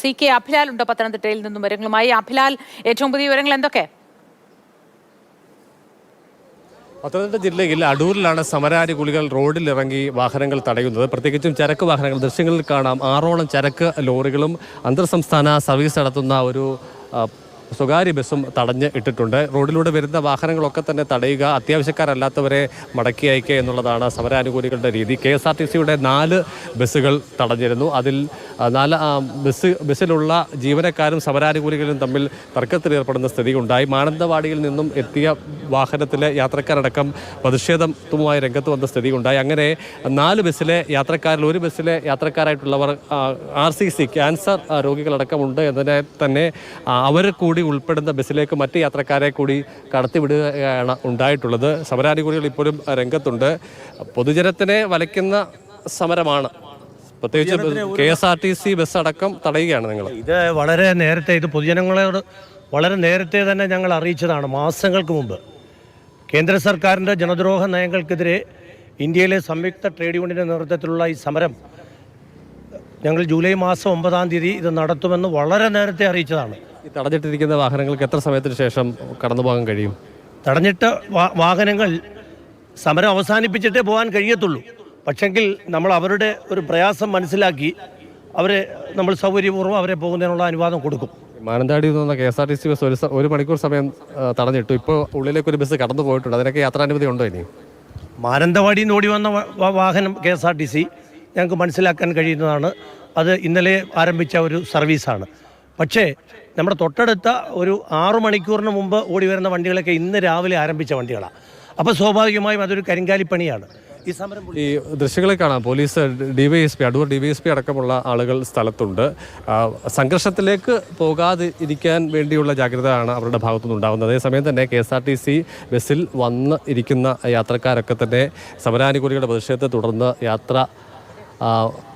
C K Abhilal ഉണ്ട് പത്തനംതിട്ടയിൽ നിന്നും വിവരങ്ങളുമായി? അഭിലാൽ ഏറ്റവും പുതിയ വിവരങ്ങൾ എന്തൊക്കെ? പത്തനംതിട്ട ജില്ലയിൽ അടൂരിലാണ് സമരാനുകൂലികൾ റോഡിലിറങ്ങി വാഹനങ്ങൾ തടയുന്നത്. പ്രത്യേകിച്ചും ചരക്ക് വാഹനങ്ങൾ ദൃശ്യങ്ങളിൽ കാണാം. ആറോളം ചരക്ക് ലോറികളും അന്തർ സർവീസ് നടത്തുന്ന ഒരു സ്വകാര്യ ബസ്സും തടഞ്ഞ് ഇട്ടിട്ടുണ്ട്. റോഡിലൂടെ വരുന്ന വാഹനങ്ങളൊക്കെ തന്നെ തടയുക അത്യാവശ്യക്കാരല്ലാത്തവരെ മടക്കി അയക്കുക എന്നുള്ളതാണ് സമരാനുകൂലികളുടെ രീതി. കെ എസ് ആർ ടി സിയുടെ നാല് ബസ്സുകൾ തടഞ്ഞിരുന്നു. അതിൽ നാല് ബസ് ബസ്സിലുള്ള ജീവനക്കാരും സമരാനുകൂലികളും തമ്മിൽ തർക്കത്തിലേർപ്പെടുന്ന സ്ഥിതി ഉണ്ടായി മാനന്തവാടിയിൽ നിന്നും എത്തിയ വാഹനത്തിലെ യാത്രക്കാരടക്കം പ്രതിഷേധവുമായി രംഗത്ത് വന്ന സ്ഥിതി ഉണ്ടായി അങ്ങനെ നാല് ബസ്സിലെ യാത്രക്കാരിൽ ഒരു ബസ്സിലെ യാത്രക്കാരായിട്ടുള്ളവർ ആർ സി സി ക്യാൻസർ രോഗികളടക്കമുണ്ട് എന്നതിനെ തന്നെ അവർ കൂടി ഉൾപ്പെടുന്ന ബസ്സിലേക്ക് മറ്റ് യാത്രക്കാരെ കൂടി കടത്തിവിടുകയാണ് ഉണ്ടായിട്ടുള്ളത്. സമരാനുകൂലികൾ ഇപ്പോഴും രംഗത്തുണ്ട്. പൊതുജനത്തിനെ വലയ്ക്കുന്ന സമരമാണ്. പ്രത്യേകിച്ച് K S R T C bus അടക്കം തടയുകയാണ് നിങ്ങൾ. ഇത് വളരെ നേരത്തെ ഇത് പൊതുജനങ്ങളോട് വളരെ നേരത്തെ തന്നെ ഞങ്ങൾ അറിയിച്ചതാണ് മാസങ്ങൾക്ക് മുമ്പ്. കേന്ദ്ര സർക്കാരിന്റെ ജനദ്രോഹ നയങ്ങൾക്കെതിരെ ഇന്ത്യയിലെ സംയുക്ത ട്രേഡ് യൂണിയന്റെ നേതൃത്വത്തിലുള്ള ഈ സമരം ഞങ്ങൾ ജൂലൈ മാസം ഒമ്പതാം തീയതി ഇത് നടത്തുമെന്ന് വളരെ നേരത്തെ അറിയിച്ചതാണ്. ഈ തടഞ്ഞിട്ടിരിക്കുന്ന വാഹനങ്ങൾക്ക് എത്ര സമയത്തിന് ശേഷം കടന്നു പോകാൻ കഴിയും? തടഞ്ഞിട്ട വാഹനങ്ങൾ സമരം അവസാനിപ്പിച്ചിട്ടേ പോകാൻ കഴിയത്തുള്ളൂ. പക്ഷെങ്കിൽ നമ്മൾ അവരുടെ ഒരു പ്രയാസം മനസ്സിലാക്കി അവരെ നമ്മൾ സൗകര്യപൂർവം അവരെ പോകുന്നതിനുള്ള അനുവാദം കൊടുക്കും. മാനന്തവാടി നിന്ന് K S R T C bus ഒരു ഒരു മണിക്കൂർ സമയം തടഞ്ഞിട്ടു. ഇപ്പോൾ ഉള്ളിലേക്ക് ഒരു ബസ് കടന്നു പോയിട്ടുണ്ട്. അതിനൊക്കെ യാത്രാനുമതി ഉണ്ടോ ഇനി? മാനന്തവാടിയിൽ നിന്ന് ഓടി വന്ന വാഹനം K S R T C ഞങ്ങൾക്ക് മനസ്സിലാക്കാൻ കഴിയുന്നതാണ്. അത് ഇന്നലെ ആരംഭിച്ച ഒരു സർവീസാണ്. പക്ഷേ നമ്മുടെ തൊട്ടടുത്ത ഒരു ആറു മണിക്കൂറിന് മുമ്പ് ഓടി വരുന്ന വണ്ടികളൊക്കെ ഇന്ന് രാവിലെ ആരംഭിച്ച വണ്ടികളാണ് അപ്പോൾ സ്വാഭാവികമായും അതൊരു കരിങ്കാലിപ്പണിയാണ് ഈ സമരം ഈ ദൃശ്യങ്ങളെ കാണാം. പോലീസ് ഡിവൈഎസ്പി അടൂർ ഡിവൈഎസ്പി അടക്കമുള്ള ആളുകൾ സ്ഥലത്തുണ്ട്. സംഘർഷത്തിലേക്ക് പോകാതെ ഇരിക്കാൻ വേണ്ടിയുള്ള ജാഗ്രതയാണ് അവരുടെ ഭാഗത്തുനിന്ന് ഉണ്ടാകുന്നത് അതേസമയം തന്നെ K S R T C ബസ്സിൽ വന്ന് ഇരിക്കുന്ന യാത്രക്കാരൊക്കെ തന്നെ സമരാനുകൂലികളുടെ പ്രതിഷേധത്തെ തുടർന്ന് യാത്ര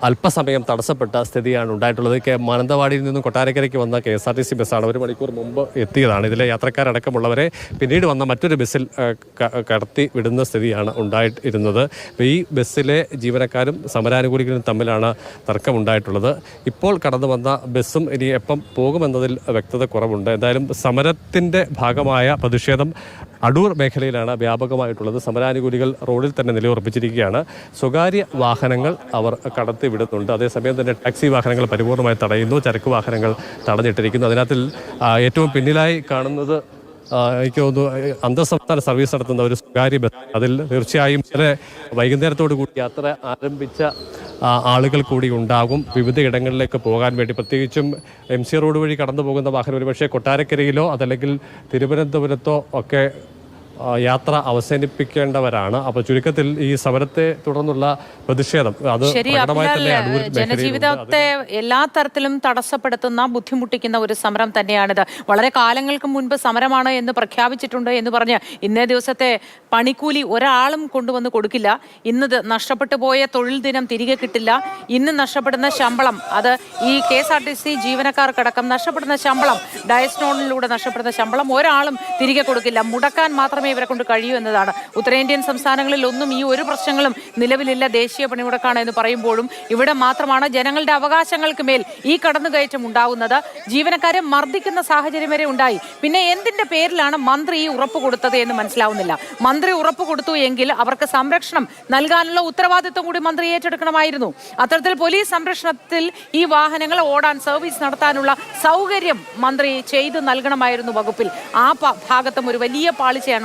അല്പസമയം തടസ്സപ്പെട്ട സ്ഥിതിയാണ് ഉണ്ടായിട്ടുള്ളത്. മാനന്തവാടിയിൽ നിന്നും കൊട്ടാരക്കരയ്ക്ക് വന്ന K S R T C ബസ്സാണ് ഒരു മണിക്കൂർ മുമ്പ് എത്തിയതാണ്. ഇതിലെ യാത്രക്കാരടക്കമുള്ളവരെ പിന്നീട് വന്ന മറ്റൊരു ബസ്സിൽ കടത്തി വിടുന്ന സ്ഥിതിയാണ് ഉണ്ടായിട്ടിരുന്നത്. ഈ ബസ്സിലെ ജീവനക്കാരും സമരാനുകൂലികളും തമ്മിലാണ് തർക്കമുണ്ടായിട്ടുള്ളത്. ഇപ്പോൾ കടന്നു വന്ന ബസ്സും ഇനി എപ്പം പോകുമെന്നതിൽ വ്യക്തത കുറവുണ്ട്. എന്തായാലും സമരത്തിന്റെ ഭാഗമായ പ്രതിഷേധം അടൂർ മേഖലയിലാണ് വ്യാപകമായിട്ടുള്ളത്. സമരാനുകൂലികൾ റോഡിൽ തന്നെ നിലയുറപ്പിച്ചിരിക്കുകയാണ്. സ്വകാര്യ വാഹനങ്ങൾ അവർ കടത്തി വിടുന്നുണ്ട്. അതേസമയം തന്നെ ടാക്സി വാഹനങ്ങൾ പരിപൂർണമായി തടയുന്നു. ചരക്ക് വാഹനങ്ങൾ തടഞ്ഞിട്ടിരിക്കുന്നു. അതിനകത്തിൽ ഏറ്റവും പിന്നിലായി കാണുന്നത് എനിക്ക് തോന്നുന്നു അന്തർ സംസ്ഥാന സർവീസ് നടത്തുന്ന ഒരു സ്വകാര്യ ബസ്. അതിൽ തീർച്ചയായും വളരെ വൈകുന്നേരത്തോടു കൂടി യാത്ര ആരംഭിച്ച ആളുകൾ കൂടി ഉണ്ടാകും. വിവിധ ഇടങ്ങളിലേക്ക് പോകാൻ വേണ്ടി പ്രത്യേകിച്ചും എം സി റോഡ് വഴി കടന്നു പോകുന്ന വാഹനം ഒരുപക്ഷെ കൊട്ടാരക്കരയിലോ അതല്ലെങ്കിൽ തിരുവനന്തപുരത്തോ ഒക്കെ യാത്ര അവസാനിപ്പിക്കേണ്ടവരാണ്. അപ്പൊ ചുരുക്കത്തിൽ ഈ സമരത്തെ തുടർന്നുള്ള പ്രതിഷേധം അത് ജനജീവിതത്തെ എല്ലാ തരത്തിലും തടസ്സപ്പെടുത്തുന്ന ബുദ്ധിമുട്ടിക്കുന്ന ഒരു സമരം തന്നെയാണിത്. വളരെ കാലങ്ങൾക്ക് മുൻപ് സമരമാണ് എന്ന് പ്രഖ്യാപിച്ചിട്ടുണ്ട് എന്ന് പറഞ്ഞ് ഇന്നേ ദിവസത്തെ പണിക്കൂലി ഒരാളും കൊണ്ടുവന്ന് കൊടുക്കില്ല. ഇന്നത് നഷ്ടപ്പെട്ടു പോയ തൊഴിൽ ദിനം തിരികെ കിട്ടില്ല. ഇന്ന് നഷ്ടപ്പെടുന്ന ശമ്പളം അത് ഈ K S R T C ജീവനക്കാർക്കടക്കം നഷ്ടപ്പെടുന്ന ശമ്പളം ഡയസ്നോണിലൂടെ നഷ്ടപ്പെടുന്ന ശമ്പളം ഒരാളും തിരികെ കൊടുക്കില്ല. മുടക്കാൻ മാത്രമേ ഇവരെ കൊണ്ട് കഴിയൂ എന്നതാണ്. ഉത്തരേന്ത്യൻ സംസ്ഥാനങ്ങളിൽ ഒന്നും ഈ ഒരു പ്രശ്നങ്ങളും നിലവിലില്ല. ദേശീയ പണിമുടക്കാണ് എന്ന് പറയുമ്പോഴും ഇവിടെ മാത്രമാണ് ജനങ്ങളുടെ അവകാശങ്ങൾക്ക് മേൽ ഈ കടന്നുകയറ്റം ഉണ്ടാവുന്നത്. ജീവനക്കാരെ മർദ്ദിക്കുന്ന സാഹചര്യം വരെ ഉണ്ടായി. പിന്നെ എന്തിന്റെ പേരിലാണ് മന്ത്രി ഈ ഉറപ്പ് കൊടുത്തത് എന്ന് മനസ്സിലാവുന്നില്ല. മന്ത്രി ഉറപ്പ് കൊടുത്തു എങ്കിൽ അവർക്ക് സംരക്ഷണം നൽകാനുള്ള ഉത്തരവാദിത്വം കൂടി മന്ത്രി ഏറ്റെടുക്കണമായിരുന്നു. അത്തരത്തിൽ പോലീസ് സംരക്ഷണത്തിൽ ഈ വാഹനങ്ങൾ ഓടാൻ സർവീസ് നടത്താനുള്ള സൗകര്യം മന്ത്രി ചെയ്തു നൽകണമായിരുന്നു വകുപ്പിൽ. ആ ഭാഗത്തും ഒരു വലിയ പാളിച്ചയാണ്